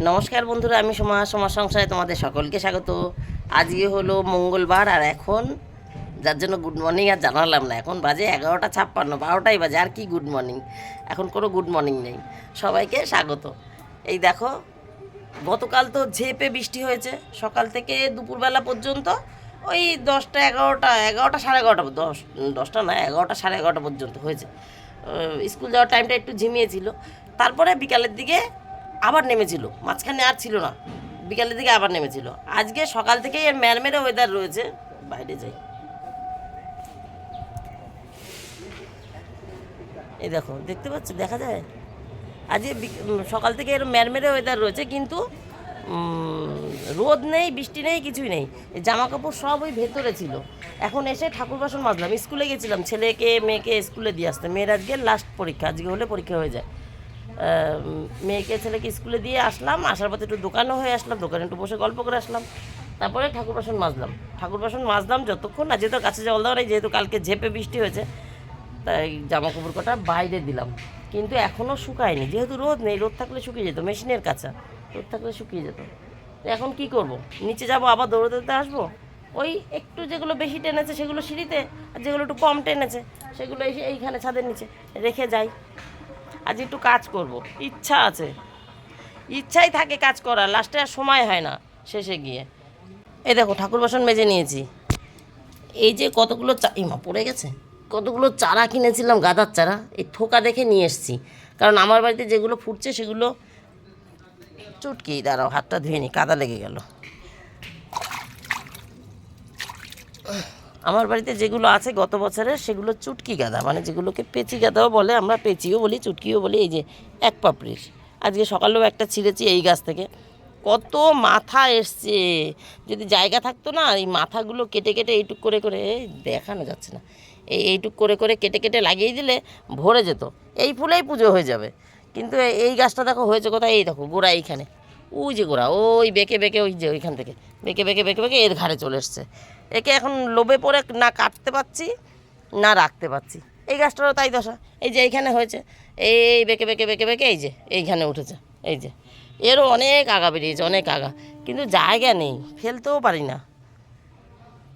নমস্কার বন্ধুরা, আমি সোমা সমাজ সংসারে তোমাদের সকলকে স্বাগত। আজকে হলো মঙ্গলবার আর এখন যার জন্য গুড মর্নিং আর জানালাম না। এখন বাজে এগারোটা ছাপ্পান্ন, বারোটাই বাজে, আর কি গুড মর্নিং এখন কোনো গুড মর্নিং নেই। সবাইকে স্বাগত। এই দেখো, গতকাল তো ঝেপে বৃষ্টি হয়েছে। সকাল থেকে দুপুরবেলা পর্যন্ত ওই দশটা এগারোটা এগারোটা সাড়ে এগারোটা, দশ, দশটা না, এগারোটা সাড়ে এগারোটা পর্যন্ত হয়েছে। স্কুল যাওয়ার টাইমটা একটু ঝিমিয়েছিল তারপরে বিকালের দিকে আবার নেমেছিল, মাঝখানে আর ছিল না। বিকালের দিকে আবার নেমেছিল। আজকে সকাল থেকেই এর ম্যারমেরে ওয়েদার রয়েছে, বাইরে যাই। এই দেখো, দেখতে পাচ্ছ? দেখা যায়? আজকে সকাল থেকে এরকম ম্যারমেরে ওয়েদার রয়েছে, কিন্তু রোদ নেই, বৃষ্টি নেই, কিছুই নেই। জামা কাপড় সব ওই ভেতরে ছিল। এখন এসে ঠাকুর বাসন মাজলাম। স্কুলে গেছিলাম, ছেলেকে, মেয়েকে স্কুলে দিয়ে আসতে। মেয়ের আজকে লাস্ট পরীক্ষা, আজকে হলে পরীক্ষা হয়ে যায়। মেয়েকে, ছেলেকে স্কুলে দিয়ে আসলাম, আসার পথে একটু দোকানও হয়ে আসলাম, দোকানে একটু বসে গল্প করে আসলাম। তারপরে ঠাকুর বাসন মাজলাম। ঠাকুর বাসন মাজলাম যতক্ষণ না, যেহেতু কাছে জল দেওয়া নেই যেহেতু কালকে ঝেপে বৃষ্টি হয়েছে, তাই জামা কাপড় কটা বাইরে দিলাম। কিন্তু এখনও শুকায়নি, যেহেতু রোদ নেই, রোদ থাকলে শুকিয়ে যেত, মেশিনের কাছা রোদ থাকলে শুকিয়ে যেত। এখন কি করব? নিচে যাব, আবার দৌড়তে দৌড়তে আসব? ওই একটু যেগুলো বেশি টেনেছে, সেগুলো সিঁড়িতে, আর যেগুলো একটু কম টেনেছে, সেগুলো এসে এইখানে ছাদের নিচে রেখে যাই। আজ একটু কাজ করব। ইচ্ছা আছে। ইচ্ছাই থাকে কাজ করার, লাস্টে আর সময় হয় না শেষে গিয়ে। এই দেখো, ঠাকুর বাসন মেজে নিয়েছি। এই যে কতগুলো চা এই মা, পড়ে গেছে? কতগুলো চারা কিনেছিলাম, গাঁদার চারা। এই থোকা দেখে নিয়ে এসেছি। কারণ আমার বাড়িতে যেগুলো ফুটছে সেগুলো চুটকি। দাঁড়াও, হাতটা ধুয়ে নি, কাদা লেগে গেল। আমার বাড়িতে যেগুলো আছে গত বছরের সেগুলো চুটকি গাঁদা মানে যেগুলোকে পেঁচি গাঁদাও বলে, আমরা পেঁচিও বলি, চুটকিও বলি, এই যে এক পাপড়ির। আজকে সকালেও একটা ছিঁড়েছি এই গাছ থেকে। কত মাথা এসছে। যদি জায়গা থাকতো না, এই মাথাগুলো কেটে কেটে এইটুক করে করে দেখানো যাচ্ছে না। এই এইটুক করে করে কেটে কেটে লাগিয়ে দিলে ভরে যেত। এই ফুলেই পুজো হয়ে যাবে। কিন্তু এই গাছটা দেখো হয়েছে কোথায়? এই দেখো গোড়া এইখানে। ওই যে গোড়া, ওই বেঁকে বেঁকে ওই যে ওইখান থেকে, বেঁকে বেঁকে বেঁকে বেঁকে এর ঘাড়ে চলে এসছে। একে এখন লোভে পড়ে না কাটতে পারছি, না রাখতে পারছি। এই গাছটারও তাই দশা। এই যে এইখানে হয়েছে, এই বেঁকে বেঁকে বেঁকে বেঁকে এই যে এইখানে উঠেছে, এই যে। এরও অনেক আগা বেরিয়েছে, অনেক আগা। কিন্তু জায়গা নেই, ফেলতেও পারি না।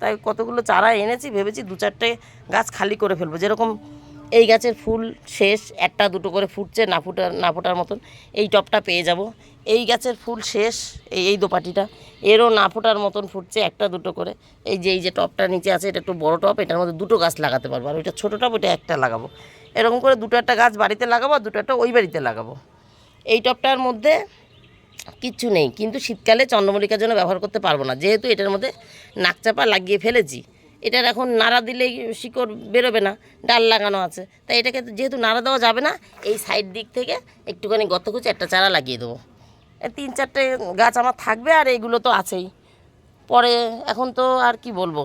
তাই কতগুলো চারা এনেছি, ভেবেছি দু চারটে গাছ খালি করে ফেলব, যেরকম এই গাছের ফুল শেষ, একটা দুটো করে ফুটছে, না ফুটার না ফোটার মতন। এই টপটা পেয়ে যাব। এই গাছের ফুল শেষ, এই এই দোপাটিটা। এরও না ফোটার মতন ফুটছে, একটা দুটো করে। এই যে এই যে টপটা নিচে আছে, এটা একটু বড় টপ, এটার মধ্যে দুটো গাছ লাগাতে পারব। আর ওইটা ছোটো টপ, ওইটা একটা লাগাবো। এরকম করে দুটো একটা গাছ বাড়িতে লাগাবো আর দুটো একটা ওই বাড়িতে লাগাবো। এই টপটার মধ্যে কিচ্ছু নেই। কিন্তু শীতকালে চন্দ্রমল্লিকার জন্য ব্যবহার করতে পারব না। যেহেতু এটার মধ্যে নাকচাপা লাগিয়ে ফেলেছি। এটার এখন নাড়া দিলেই শিকড় বেরোবে না, ডাল লাগানো আছে। তাই এটাকে যেহেতু নাড়া দেওয়া যাবে না, এই সাইড দিক থেকে একটুখানি গত খুঁজে একটা চারা লাগিয়ে দেবো। তিন চারটে গাছ আমার থাকবে আর এইগুলো তো আছেই। পরে এখন তো আর কি বলব?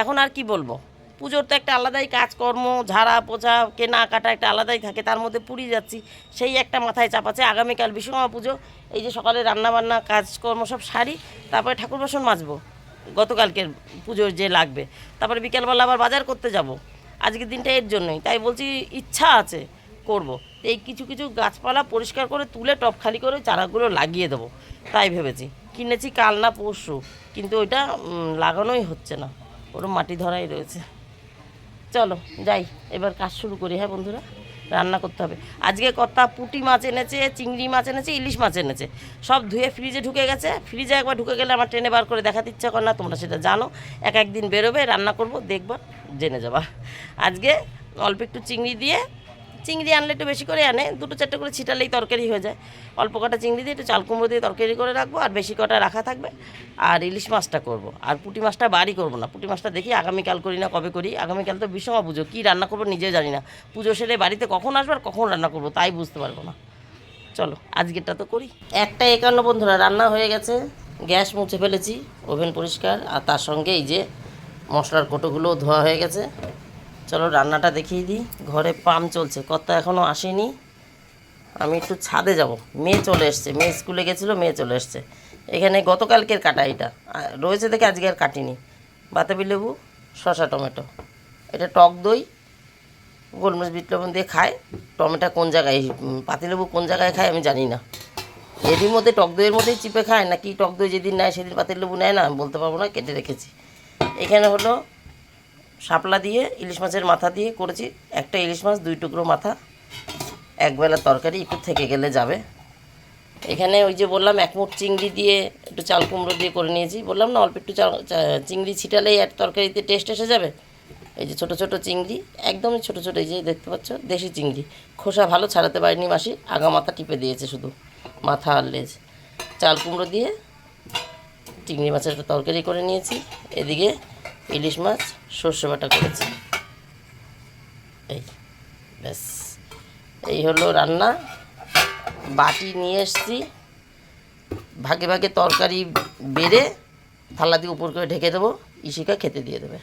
এখন আর কি বলব? পুজোর তো একটা আলাদাই কাজকর্ম, ঝাড়া পোছা, কেনা কাটা একটা আলাদাই থাকে, তার মধ্যে পুরী যাচ্ছি। সেই একটা মাথায় চাপ আছে, আগামীকাল বিশ্বকর্মা পুজো, এই যে সকালে রান্নাবান্না, কাজকর্ম সব সারি, তারপরে ঠাকুর বাসন মাজবো। গতকালকের পুজোর যে লাগবে। তারপরে বিকেলবেলা আবার বাজার করতে যাব। আজকের দিনটা এর জন্যই। তাই বলছি ইচ্ছা আছে করব। এই কিছু কিছু গাছপালা পরিষ্কার করে তুলে টপ খালি করে চারাগুলো লাগিয়ে দেবো। তাই ভেবেছি। কিনেছি কাল না পরশু। কিন্তু ওইটা লাগানোই হচ্ছে না। ওরম মাটি ধরাই রয়েছে। চলো, যাই। এবার কাজ শুরু করি হ্যাঁ বন্ধুরা? রান্না করতে হবে। আজকে কর্তা পুটি মাছ এনেছে, চিংড়ি মাছ এনেছে, ইলিশ মাছ এনেছে। সব ধুয়ে ফ্রিজে ঢুকে গেছে। ফ্রিজে একবার ঢুকে গেলে আমার ট্রেনে বার করে দেখাতে ইচ্ছা করে না, তোমরা সেটা জানো। এক একদিন বেরোবে, রান্না করব, দেখবা, জেনে যাবা। আজকে অল্প একটু চিংড়ি দিয়ে চিংড়ি আনলে একটু বেশি করে আনে, দুটো চারটে করে ছিটালেই তরকারি হয়ে যায়। অল্প কটা চিংড়ি দিয়ে একটু চাল কুমড়ো দিয়ে তরকারি করে রাখব, আর বেশি কটা রাখা থাকবে। আর ইলিশ মাছটা করব। আর পুঁটি মাছটা বাড়ি করব না। পুঁটি মাছটা দেখি আগামীকাল করি না, কবে করি? আগামীকাল তো বিশ্বমা পুজো। কী রান্না করব নিজেও জানি না। পুজো সেরে বাড়িতে কখন আসব আর কখন রান্না করব তাই বুঝতে পারব না। চলো, আজকেরটা তো করি। একটা একান্ন বন্ধুরা, রান্না হয়ে গেছে। গ্যাস মুছে ফেলেছি, ওভেন পরিষ্কার। আর তার সঙ্গে এই যে মশলার কোটোগুলোও ধোয়া হয়ে গেছে। চলো রান্নাটা দেখিয়ে দিই। ঘরে পাম চলছে, কর্তা এখনও আসেনি। আমি একটু ছাদে যাব। মেয়ে চলে এসছে, মেয়ে স্কুলে গেছিল, মেয়ে চলে এসছে। এখানে গতকালকের কাটা এটা। রয়েছে দেখে আজকে আর কাটিনি। বাতাবি লেবু, শসা, টমেটো। এটা টক দই, গোলমরিচ, বিট লবণ দিয়ে খায়। টমেটো কোন জায়গায় পাতিলেবু কোন জায়গায় খায় আমি জানি না। এরই মধ্যে টক দইয়ের মধ্যেই চিপে খায়, নাকি টক দই যেদিন নেয়, সেদিন পাতিল লেবু নেয় না? বলতে পারব না, কেটে রেখেছি। এখানে হলো শাপলা দিয়ে, ইলিশ মাছের মাথা দিয়ে করেছি। একটা ইলিশ মাছ, দুই টুকরো মাথা। একবেলা তরকারি একটু থেকে গেলে যাবে। এখানে ওই যে বললাম, এক মুঠ চিংড়ি দিয়ে একটু চাল কুমড়ো দিয়ে করে নিয়েছি। বললাম, না, অল্প একটু চাল চিংড়ি ছিটালেই এক তরকারিতে টেস্ট এসে যাবে। এই যে ছোট ছোট চিংড়ি, একদমই ছোট ছোট, এই যে দেখতে পাচ্ছ, দেশি চিংড়ি। খোসা ভালো ছাড়াতে পারিনি মাসি, আগা মাথা টিপে দিয়েছে শুধু, মাথা আর লেজ। চাল কুমড়ো দিয়ে চিংড়ি মাছের একটা তরকারি করে নিয়েছি। এদিকে ইলিশ মাছ, সর্ষে বাটা করেছি। এই, ব্যাস। এই হলো রান্না। বাটি নিয়ে এসছি। ভাগে ভাগে তরকারি বেড়ে থালা দিয়ে উপর করে ঢেকে দেবো। ইশিকা খেতে দিয়ে দেবে।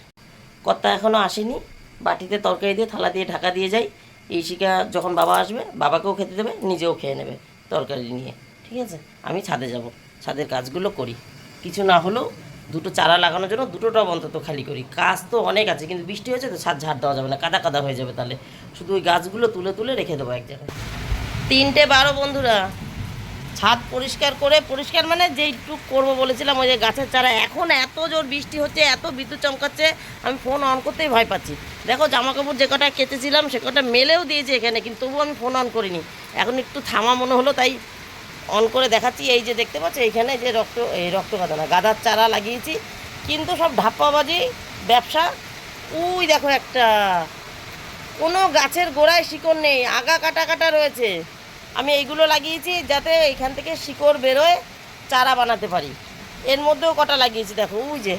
কর্তা এখনও আসেনি। বাটিতে তরকারি দিয়ে থালা দিয়ে ঢাকা দিয়ে যাই। ইশিকা যখন বাবা আসবে, বাবাকেও খেতে দেবে, নিজেও খেয়ে নেবে তরকারি নিয়ে। ঠিক আছে? আমি ছাদে যাব। ছাদের কাজগুলো করি। কিছু না হলেও দুটো চারা লাগানোর জন্য দুটো টব অন্তত খালি করি। কাজ তো অনেক আছে, কিন্তু বৃষ্টি হয়েছে তো ছাদ ঝাড় দেওয়া যাবে না, কাদা কাদা হয়ে যাবে তাহলে। শুধু ওই গাছগুলো তুলে তুলে রেখে দেবো এক জায়গায়। তিনটে বারো বন্ধুরা, ছাদ পরিষ্কার করে, পরিষ্কার মানে যেইটুক করব বলেছিলাম, ওই যে গাছের চারা। এখন এত জোর বৃষ্টি হচ্ছে, এত বিদ্যুৎ চমকাচ্ছে, আমি ফোন অন করতেই ভয় পাচ্ছি। দেখো জামা কাপড় যে কটা কেটেছিলাম সে কটা মেলেও দিয়েছে এখানে, কিন্তু তবুও আমি ফোন অন করিনি। এখন একটু থামা মনে হলো, তাই অন করে দেখাচ্ছি, এই যে দেখতে পাচ্ছ, এইখানে যে রক্ত, এই রক্ত গাঁদা না, গাঁদার চারা লাগিয়েছি। কিন্তু সব ধাপ্পাবাজি, ব্যবসা, উই দেখো একটা, কোনো গাছের গোড়ায় শিকড় নেই, আগা কাটা কাটা রয়েছে। আমি এইগুলো লাগিয়েছি যাতে এখান থেকে শিকড় বেরোয়, চারা বানাতে পারি। এর মধ্যেও কটা লাগিয়েছি দেখো, উই যে,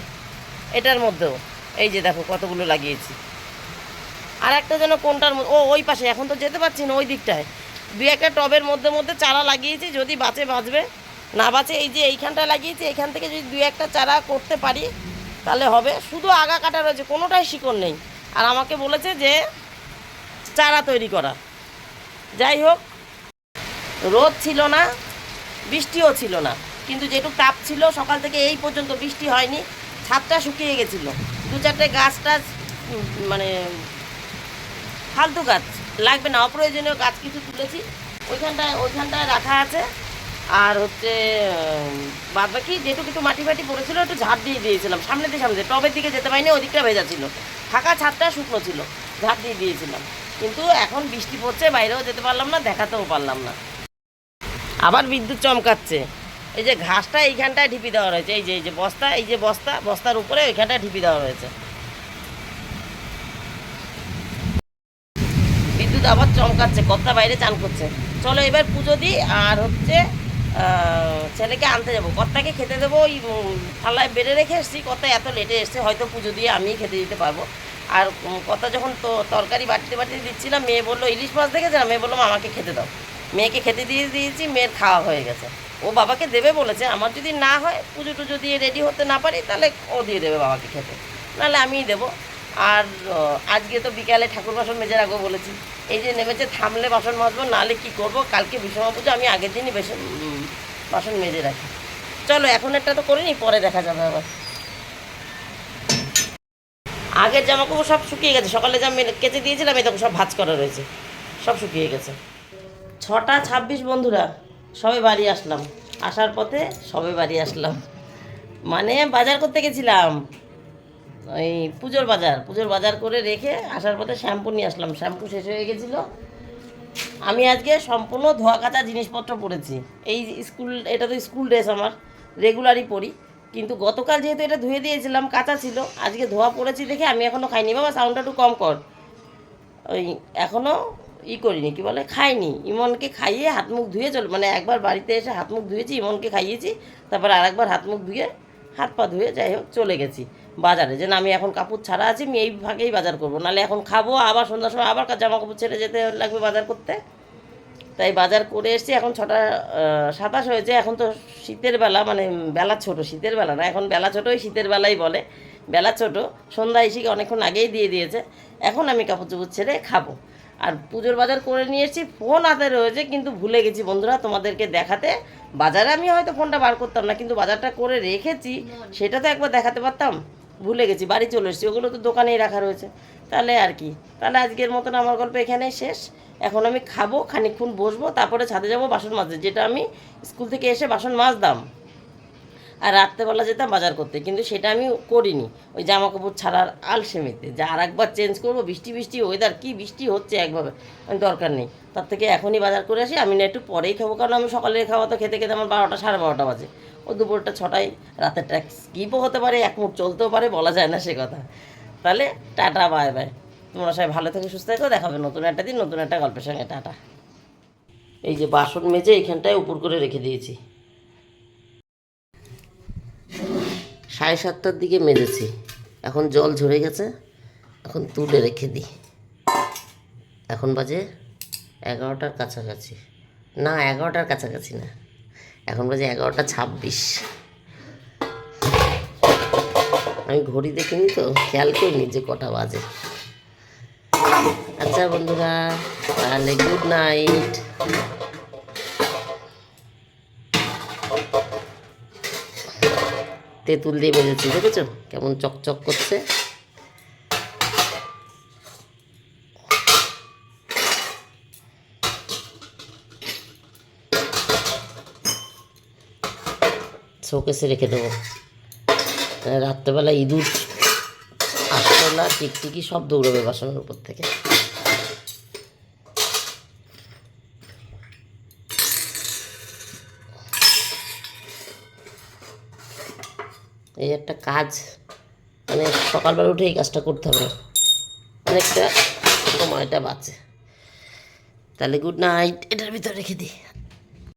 এটার মধ্যেও, এই যে দেখো কতগুলো লাগিয়েছি। আর একটা যেন কোনটার ও, ওই পাশে, এখন তো যেতে পারছি না, ওই দিকটায়। দুই একটা টবের মধ্যে মধ্যে চারা লাগিয়েছি, যদি বাঁচে বাঁচবে। না বাঁচে, এই যে এইখানটা লাগিয়েছি এইখান থেকে যদি দুই একটা চারা করতে পারি, তাহলে হবে। শুধু আগা কাটা রয়েছে, কোনোটাই শিকড় নেই। আর আমাকে বলেছে যে চারা তৈরি করা। যাই হোক, রোদ ছিল না, বৃষ্টিও ছিল না। কিন্তু যেটুকু তাপ ছিল, সকাল থেকে এই পর্যন্ত বৃষ্টি হয়নি। ছাদটা শুকিয়ে গেছিল। দু চারটে গাছ টাছ মানে ফালতু গাছ। লাগবে না, অপ্রয়োজনীয় গাছ কিছু তুলেছি। ওইখানটায় ওইখানটায় রাখা আছে। আর হচ্ছে বাদ বাকি যেটুকু একটু মাটি ফাটি পড়েছিল, একটু ঝাড় দিয়ে দিয়েছিলাম। সামনে দিয়ে সামনে। টবের দিকে যেতে পারিনি, ওদিকটা ভেজা ছিল। ফাঁকা ছাদটা শুকনো ছিল, ঝাড় দিয়ে দিয়েছিলাম। কিন্তু এখন বৃষ্টি পড়ছে, বাইরেও যেতে পারলাম না, দেখাতেও পারলাম না। আবার বিদ্যুৎ চমকাচ্ছে। এই যে ঘাসটা এইখানটায় ঢিপি দেওয়া রয়েছে। এই যে এই যে বস্তা, এই যে বস্তা, বস্তার উপরে ওইখানটায় ঢিপি দেওয়া রয়েছে। বিদ্যুৎ আবার চমকাচ্ছে কর্তা বাইরে চান করছে। চলো এবার পুজো দিই, আর হচ্ছে ছেলেকে আনতে যাব। কর্তাকে খেতে দেবো, ওই থালায় বেড়ে রেখে এসেছি। কর্তা এত লেটে এসছে, হয়তো পুজো দিয়ে আমিই খেতে দিতে পারব। আর কর্তা যখন তো, তরকারি বাটিতে বাটিতে দিচ্ছিলাম, মেয়ে বলল, ইলিশ মাছ দেখেছে না মেয়ে বলল আমাকে খেতে দাও। মেয়েকে খেতে দিয়ে দিয়েছি, মেয়ের খাওয়া হয়ে গেছে। ও বাবাকে দেবে বলেছে, আমার যদি না হয়, পুজো টুজো দিয়ে রেডি হতে না পারি, তাহলে ও দিয়ে দেবে বাবাকে খেতে। নাহলে আমিই দেবো। আর আজকে তো বিকালে ঠাকুর বাসন মেজে রাখব বলেছি। এই যে নেমেছে, থামলে বাসন মাজবো নাহলে কি করব? কালকে বিশ্বমা পুজো, আমি আগের দিনই বেসন বাসন মেজে রাখি। চলো, এখন একটা তো করিনি পরে দেখা যাবে আবার। আগের জামা কাপড় সব শুকিয়ে গেছে, সকালে যা কেচে দিয়েছিলাম, এই দেখো সব ভাজ করা রয়েছে। সব শুকিয়ে গেছে। ছটা ছাব্বিশ বন্ধুরা, সবে বাড়ি আসলাম। আসার পথে সবে বাড়ি আসলাম। মানে বাজার করতে গেছিলাম। ওই পুজোর বাজার পুজোর বাজার করে রেখে আসার পথে শ্যাম্পু নিয়ে আসলাম। শ্যাম্পু শেষ হয়ে গেছিল। আমি আজকে সম্পূর্ণ ধোয়া কাচা জিনিসপত্র পরেছি। এই স্কুল, এটা তো স্কুল ড্রেস আমার, রেগুলারই পরি। কিন্তু গতকাল যেহেতু এটা ধুয়ে দিয়েছিলাম, কাঁচা ছিল, আজকে ধোয়া পড়েছি দেখে আমি এখনও খাইনি। বাবা সাউন্ডটা একটু কম কর। ওই এখনও ই করিনি, কি বলে, খাইনি। ইমনকে খাইয়ে হাত মুখ ধুয়ে চল মানে একবার বাড়িতে এসে হাত মুখ ধুয়েছি, ইমনকে খাইয়েছি, তারপর আরেকবার হাত মুখ ধুয়ে হাত পা ধুয়ে যাই হোক চলে গেছি। বাজারে যে না, আমি এখন কাপড় ছাড়া আছি, আমি এই ভাগেই বাজার করব। নাহলে এখন খাব, আবার সন্ধ্যার সময় আবার জামা কাপড় ছেড়ে যেতে লাগবে বাজার করতে। তাই বাজার করে এসেছি, এখন ছটা সাতাশ হয়েছে, এখন তো শীতের বেলা মানে বেলা ছোট, শীতের বেলা না, এখন বেলা ছোট ওই শীতের বেলাই বলে, বেলা ছোট, সন্ধ্যা এসে অনেকক্ষণ আগেই দিয়ে দিয়েছে, এখন আমি কাপড় চোপড় ছেড়ে খাব। আর পুজোর বাজার করে নিয়ে এসেছি, ফোন হাতে রয়েছে, কিন্তু ভুলে গেছি বন্ধুরা তোমাদেরকে দেখাতে। বাজারে আমি হয়তো ফোনটা বার করতাম না, কিন্তু বাজারটা করে রেখেছি, সেটা তো একবার দেখাতে পারতাম। ভুলে গেছি, বাড়ি চলে এসেছি, ওগুলো তো দোকানেই রাখা রয়েছে। তাহলে আর কি, তাহলে আজকের মতন আমার গল্প এখানেই শেষ। এখন আমি খাব, খানিকক্ষণ বসবো, তারপরে ছাদে যাব বাসন মাজতে, যেটা আমি স্কুল থেকে এসে বাসন মাজতাম। আর রাত্রেবেলা যেতাম বাজার করতে, কিন্তু সেটা আমি করিনি। ওই জামা কাপড় ছাড়ার আলসেমিতে, যে আর একবার চেঞ্জ করব, বৃষ্টি বৃষ্টি ওয়েদার কি বৃষ্টি হচ্ছে একভাবে আমি দরকার নেই। তার থেকে এখনই বাজার করে আসি, আমি না একটু পরেই খাব, কারণ আমি সকালের খাওয়া তো খেতে খেতে আমার বারোটা, সাড়ে বারোটা বাজে। ও দুপুরটা ছটায়, রাতেরটা স্কিপও হতে পারে, এক মুখ চলতেও পারে, বলা যায় না সে কথা। তাহলে টাটা বাই বাই তোমরা সবাই ভালো থেকে, সুস্থ থেকো দেখাবে নতুন একটা দিন, নতুন একটা গল্পের সঙ্গে, টাটা। এই যে বাসন মেজে এইখানটায় উপর করে রেখে দিয়েছি। সাড়ে সাতটার দিকে মেজেছি। এখন জল ঝরে গেছে, এখন তুলে রেখে দিই। এখন বাজে এগারোটার কাছাকাছি। না, এগারোটার কাছাকাছি না। এখন বাজে এগারোটা ছাব্বিশ। আমি ঘড়ি দেখিনি তো, খেয়াল করিনি যে কটা বাজে। আচ্ছা বন্ধুরা, তাহলে গুড নাইট তেঁতুল দিয়ে মেরেছি দেখেছ? কেমন চকচক করছে। শোকেসে রেখে দেবো। রাত্রেবেলা ইঁদুর আটতলা টিকটিকি সব দৌড়বে বাসনের উপর থেকে। এই একটা কাজ মানে সকালবেলা উঠে এই কাজটা করতে হবে। অনেকটা সময়টা বাঁচে। তাহলে গুড নাইট এটার ভিতরে রেখে দিই।